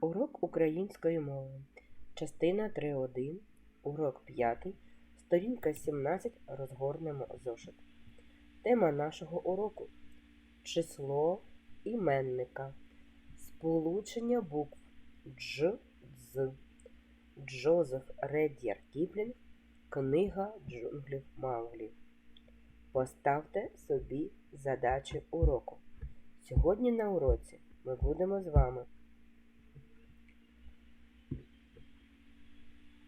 Урок української мови. Частина 3.1. Урок 5. Сторінка 17. Розгорнемо зошит. Тема нашого уроку. Число іменника. Сполучення букв Дж, З. Джозеф Ред'яр Кіплінг. Книга джунглів Мауглі. Поставте собі задачі уроку. Сьогодні на уроці ми будемо з вами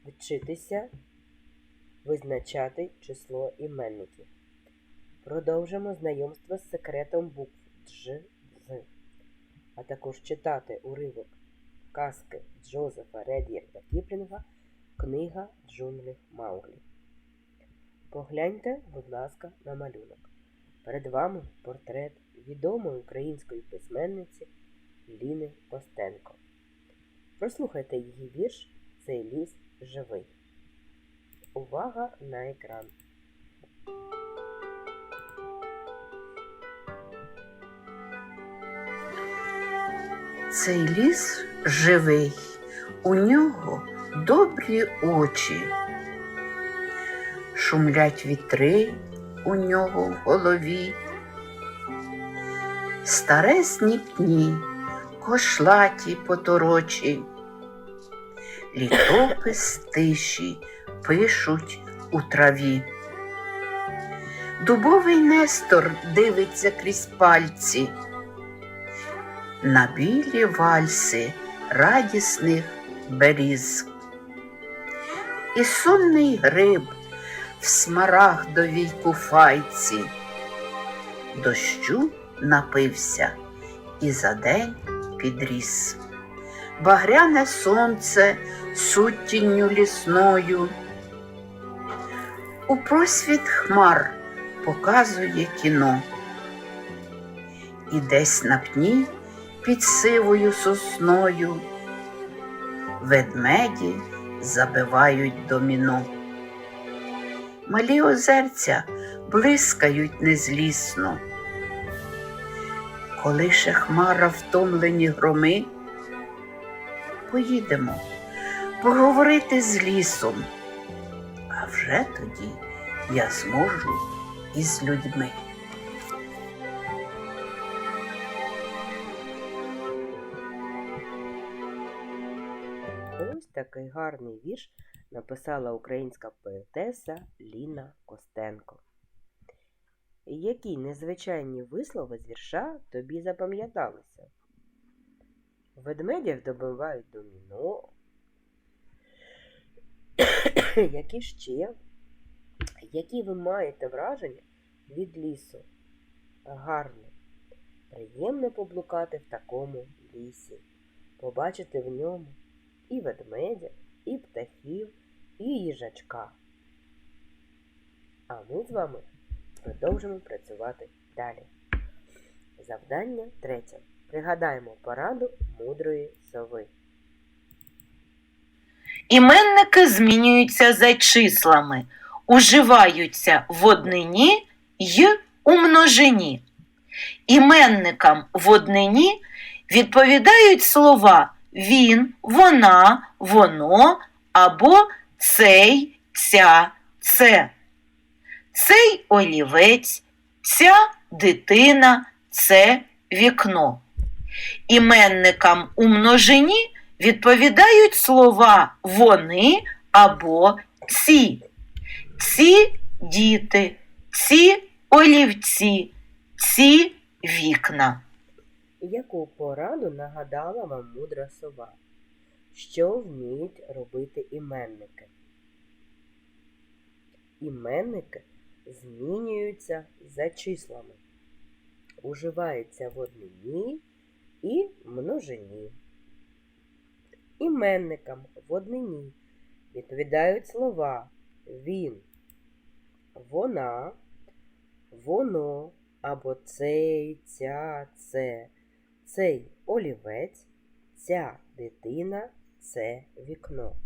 вчитися визначати число іменників. Продовжимо знайомство з секретом букв Дж, З, а також читати уривок казки Джозефа Ред'ярда Кіплінга Книга джунглів Мауглі. Погляньте, будь ласка, на малюнок. Перед вами портрет відомої української письменниці Ліни Костенко. Прослухайте її вірш Цей ліс живий. Увага на екран. Цей ліс живий, у нього добрі очі. Шумлять вітри у нього в голові. Старесні пні, кошлаті поторочі, літопис тиші пишуть у траві. Дубовий Нестор дивиться крізь пальці на білі вальси радісних беріз. І сонний гриб в смарагдовій куфайці, дощу напився і за день підріс. Багряне сонце сутінню лісною, у просвіт хмар показує кіно. І десь на пні під сивою сосною ведмеді забивають доміно. Малі озерця блискають незлісно. Коли ще хмара втомлені громи, поїдемо поговорити з лісом, а вже тоді я зможу із людьми. Ось такий гарний вірш написала українська поетеса Ліна Костенко. Які незвичайні вислови з вірша тобі запам'яталися? Ведмедів добивають доміно. Які ще? Які ви маєте враження від лісу? Гарне. Приємно поблукати в такому лісі, побачити в ньому і ведмедя, і птахів, і їжачка. А ми з вами продовжимо працювати далі. Завдання третє. Пригадаємо пораду мудрої сови. Іменники змінюються за числами, уживаються в однині й у множині. Іменникам в однині відповідають слова він, вона, воно або цей, ця, це. Цей олівець, ця дитина, це вікно. Іменникам у множині відповідають слова вони або ці. Ці діти, ці олівці, ці вікна. Яку пораду нагадала вам мудра сова? Що вміють робити іменники? Іменники змінюються за числами, уживаються в однині і множині. Іменникам в однині відповідають слова він, вона, воно або цей, ця, це, цей олівець, ця дитина, це вікно.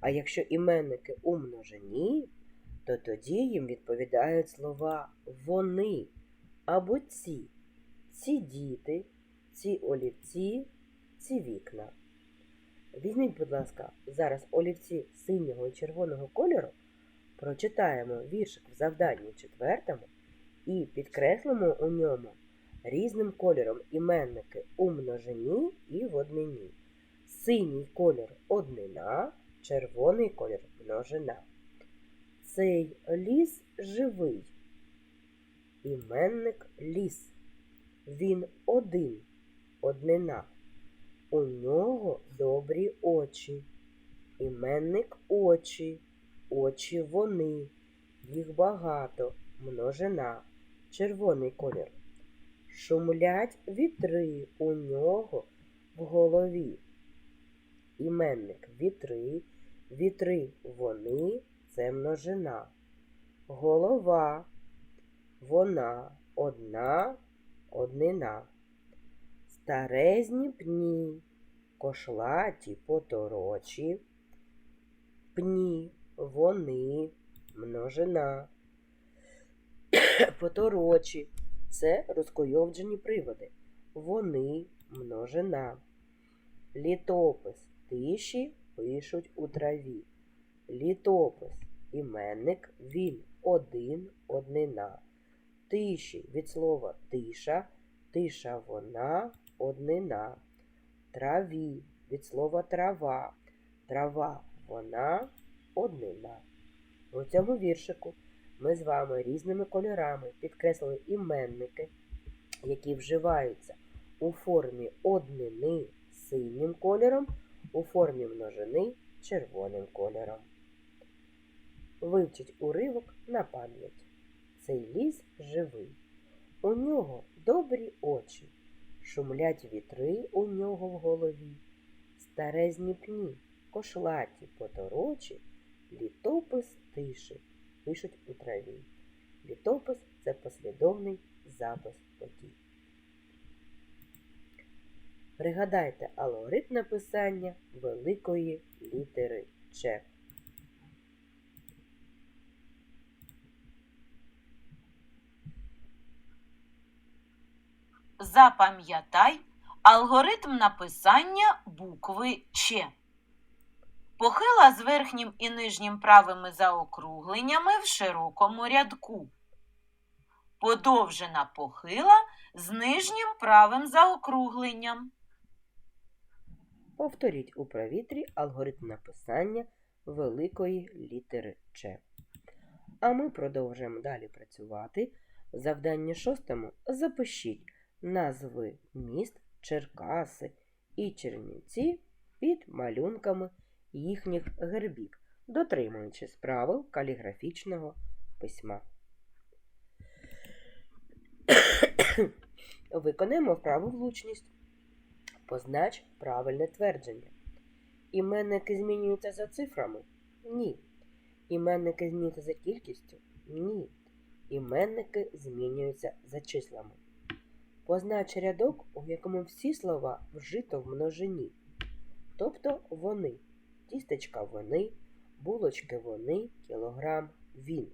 А якщо іменники у множині, то тоді їм відповідають слова вони або ці, ці діти, ці олівці, ці вікна. Візьміть, будь ласка, зараз олівці синього і червоного кольору, прочитаємо віршик в завданні четвертому і підкреслимо у ньому різним кольором іменники у множині і в однині. Синій колір однина, червоний колір множина. Цей ліс живий. Іменник ліс. Він один, однина. У нього добрі очі. Іменник очі, очі вони, їх багато, множина, червоний колір. Шумлять вітри у нього в голові. Іменник вітри, вітри вони це множина. Голова, вона одна, однина. Старезні пні, кошлаті поторочі, пні, вони, множина. Поторочі це розкойовджені приводи. Вони, множина. Літопис тиші пишуть у траві. Літопис іменник він один, однина. Тиші від слова тиша, тиша вона, однина. Траві від слова трава, трава вона, однина. У цьому віршику ми з вами різними кольорами підкреслили іменники, які вживаються у формі однини синім кольором, у формі множини червоним кольором. Вивчіть уривок на пам'ять. Цей ліс живий. У нього очі, шумлять вітри у нього в голові, старезні пні, кошлаті поторочі, літопис тиші пишуть у траві. Літопис це послідовний запис подій. Пригадайте алгоритм написання великої літери Ч. Запам'ятай алгоритм написання букви Ч. Похила з верхнім і нижнім правими заокругленнями в широкому рядку. Подовжена похила з нижнім правим заокругленням. Повторіть у повітрі алгоритм написання великої літери Ч. А ми продовжуємо далі працювати. В завданні шостому запишіть назви міст Черкаси і Чернівці під малюнками їхніх гербів, дотримуючись правил каліграфічного письма. Виконаємо вправу влучність. Познач правильне твердження. Іменники змінюються за цифрами? Ні. Іменники змінюються за кількістю? Ні. Іменники змінюються за числами. Познач рядок, у якому всі слова вжито в множині. Тобто вони. Тістечка вони, булочки вони, кілограм він.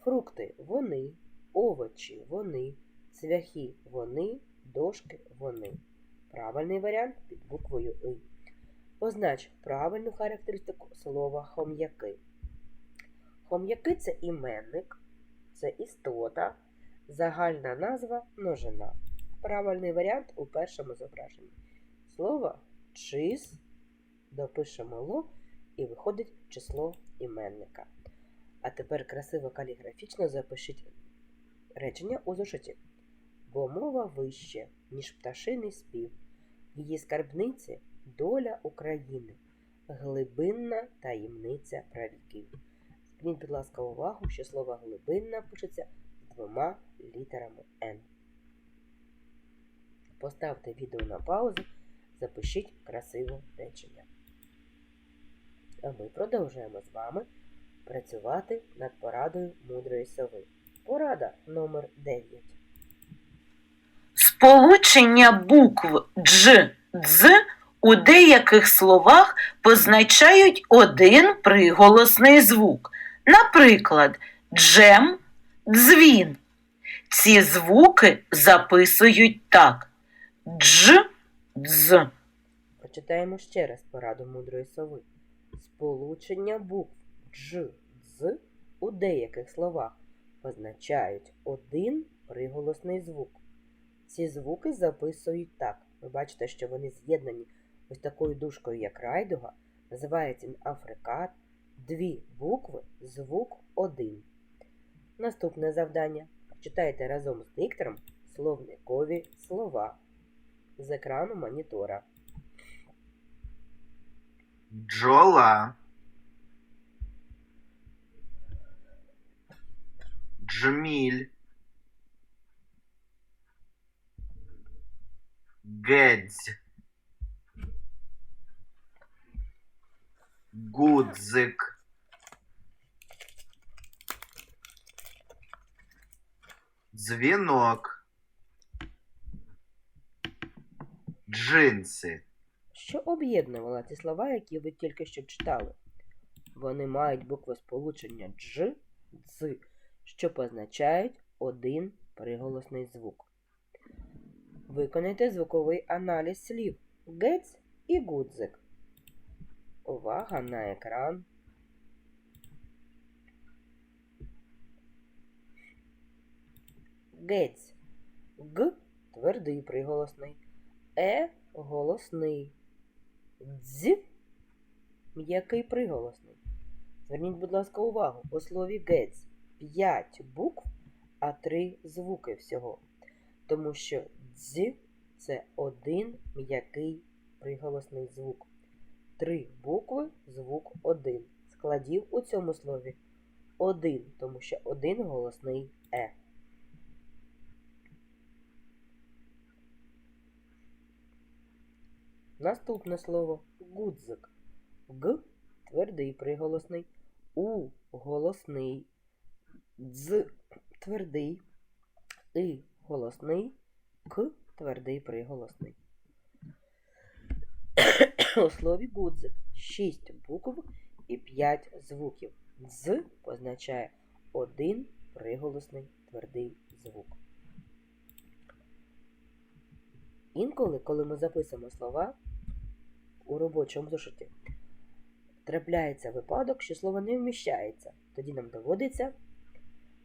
Фрукти вони, овочі вони, цвяхи вони, дошки вони. Правильний варіант під буквою И. Познач правильну характеристику слова хом'яки. Хом'яки це іменник, це істота, загальна назва множина. Правильний варіант у першому зображенні. Слово чис, допишемо ло і виходить число іменника. А тепер красиво каліграфічно запишіть речення у зошиті. Бо мова вище, ніж пташиний спів. В її скарбниці доля України, глибинна таємниця правіків. Зверніть, будь ласка, увагу, що слово глибинна пишеться двома літерами Н. Поставте відео на паузу, запишіть красиве речення. А ми продовжуємо з вами працювати над порадою мудрої сови. Порада номер 9. Сполучення букв дж, дз у деяких словах позначають один приголосний звук. Наприклад, джем, дзвін. Ці звуки записують так: дж, дз. Прочитаємо ще раз пораду мудрої сови. Сполучення букв дж, з у деяких словах позначають один приголосний звук. Ці звуки записують так. Ви бачите, що вони з'єднані ось такою дужкою, як райдуга. Називається африкат. Дві букви, звук один. Наступне завдання. Читайте разом з диктором словникові слова з екрану монітора. бджола, джміль, гедзь, гудзик, дзвінок, джинси. Що об'єднувало ці слова, які ви тільки що читали? Вони мають букви сполучення дж, дз, що позначають один приголосний звук. Виконайте звуковий аналіз слів гець і гудзик. Увага на екран. Гець. Г твердий приголосний. Е голосний. Дз м'який приголосний. Зверніть, будь ласка, увагу. У слові гець 5 букв, а 3 звуки всього. Тому що дз це один м'який приголосний звук. Три букви, звук один. Складів у цьому слові один, тому що один голосний е. Наступне слово гудзик. Г твердий приголосний, У голосний, Дз твердий, И голосний, К твердий приголосний. У слові гудзик 6 букв і 5 звуків. Дз позначає один приголосний твердий звук. Інколи, коли ми записуємо слова у робочому зошиті, трапляється випадок, що слово не вміщається. Тоді нам доводиться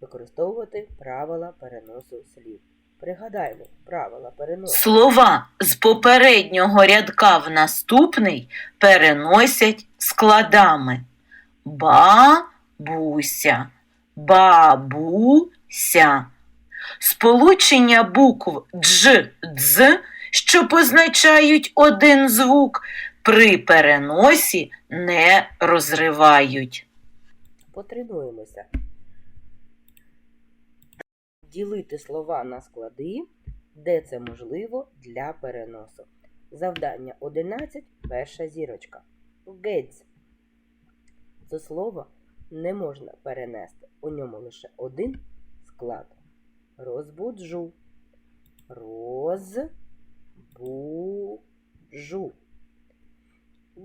використовувати правила переносу слів. Пригадаємо правила переносу. Слова з попереднього рядка в наступний переносять складами. Бабуся, бабуся. Сполучення букв дж, дз, що позначають один звук, при переносі не розривають. Потренуємося. Ділити слова на склади, де це можливо для переносу. Завдання 11. Перша зірочка. Геть. Це слово не можна перенести. У ньому лише один склад. Розбуджу. Розбужу.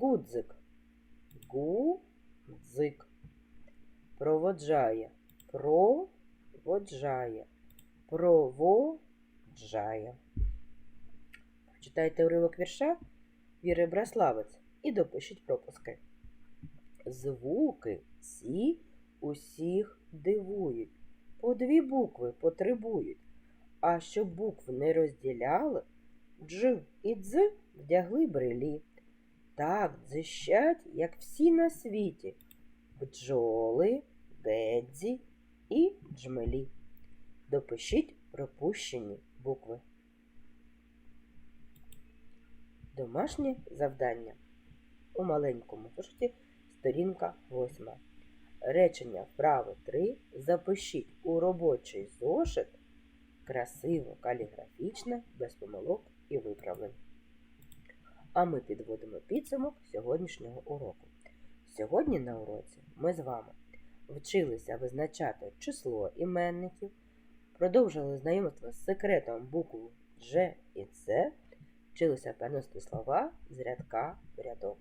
Гудзик. Гудзик. Проводжає. Проводжає. Проводжає. Прочитайте уривок вірша Віри Браславець і допишіть пропуски. Звуки ці усіх дивують. По дві букви потребують. А щоб букв не розділяли, дж і дз вдягли брелі. Так дзищать, як всі на світі. Бджоли, гедзі і джмелі. Допишіть пропущені букви. Домашнє завдання. У маленькому зошиті сторінка 8. Речення вправи 3 запишіть у робочий зошит красиво, каліграфічно, без помилок і виправлень. А ми підводимо підсумок сьогоднішнього уроку. Сьогодні на уроці ми з вами вчилися визначати число іменників, продовжили знайомство з секретом букв Ж і С, вчилися переносити слова з рядка в рядок.